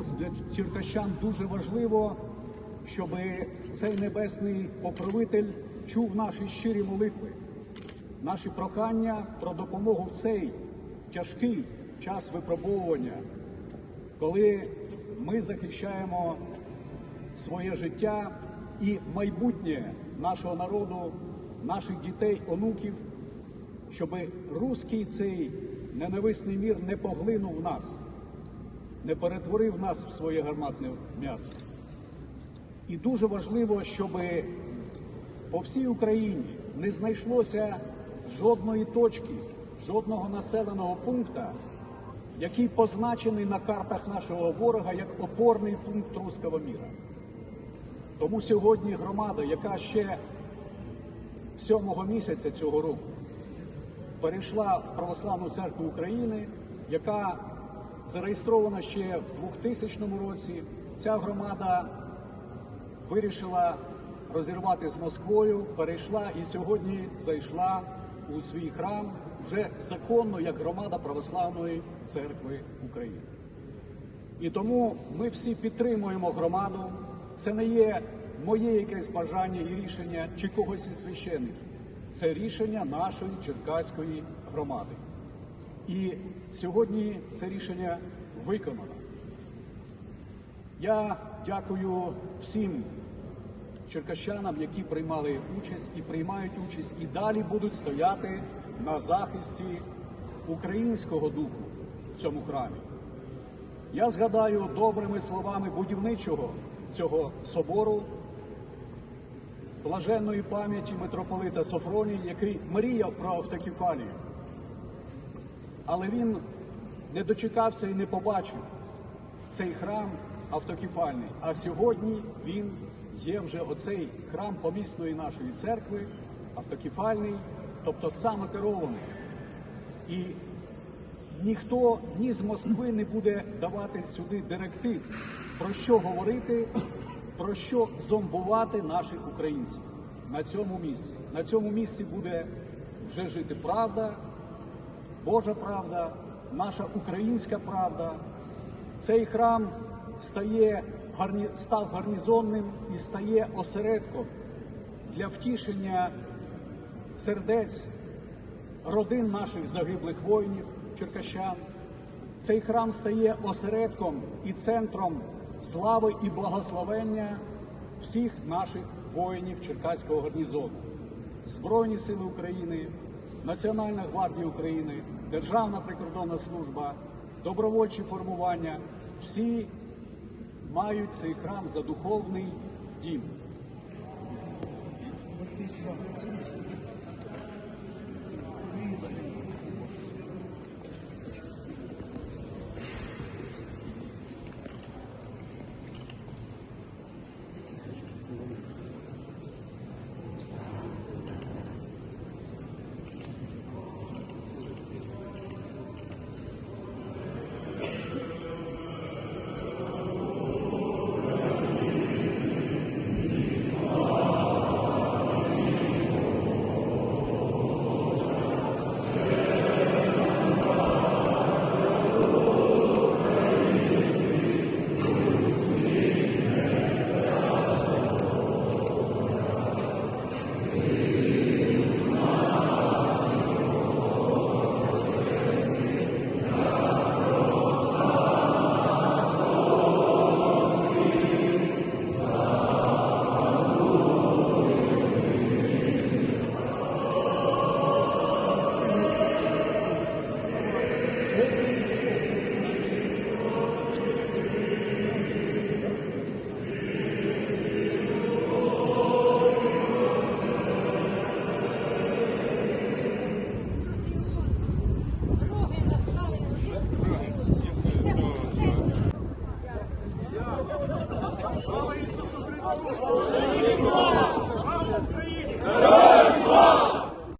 нас, для черкащан, дуже важливо, щоб цей небесний покровитель чув наші щирі молитви, наші прохання про допомогу в цей тяжкий час випробовування, коли ми захищаємо своє життя і майбутнє нашого народу, наших дітей, онуків, щоб руський цей ненависний мір не поглинув нас, не перетворив нас в своє гарматне м'ясо. І дуже важливо, щоб по всій Україні не знайшлося жодної точки, жодного населеного пункту, який позначений на картах нашого ворога як опорний пункт руського міра. Тому сьогодні громада, яка ще сьомого місяця цього року перейшла в Православну церкву України, яка зареєстрована ще в 2000 році, ця громада вирішила розірвати з Москвою, перейшла і сьогодні зайшла у свій храм вже законно як громада Православної церкви України. І тому ми всі підтримуємо громаду. Це не є моє якесь бажання і рішення чи когось із священників. Це рішення нашої черкаської громади. І сьогодні це рішення виконано. Я дякую всім черкащанам, які приймали участь і приймають участь, і далі будуть стояти на захисті українського духу в цьому храмі. Я згадаю добрими словами будівничого цього собору, блаженної пам'яті митрополита Софронія, який мріяв про автокефалію. Але він не дочекався і не побачив цей храм автокефальний. А сьогодні він є вже оцей храм помісної нашої церкви, автокефальний, тобто самокерований. І ніхто ні з Москви не буде давати сюди директив, про що говорити, про що зомбувати наших українців на цьому місці. На цьому місці буде вже жити правда, Божа правда, наша українська правда. Цей храм стає став гарнізонним і стає осередком для втішення сердець родин наших загиблих воїнів, черкащан. Цей храм стає осередком і центром слави і благословення всіх наших воїнів Черкаського гарнізону, Збройні Сили України, Національна гвардія України, Державна прикордонна служба, добровольчі формування. Всі мають цей храм за духовний дім.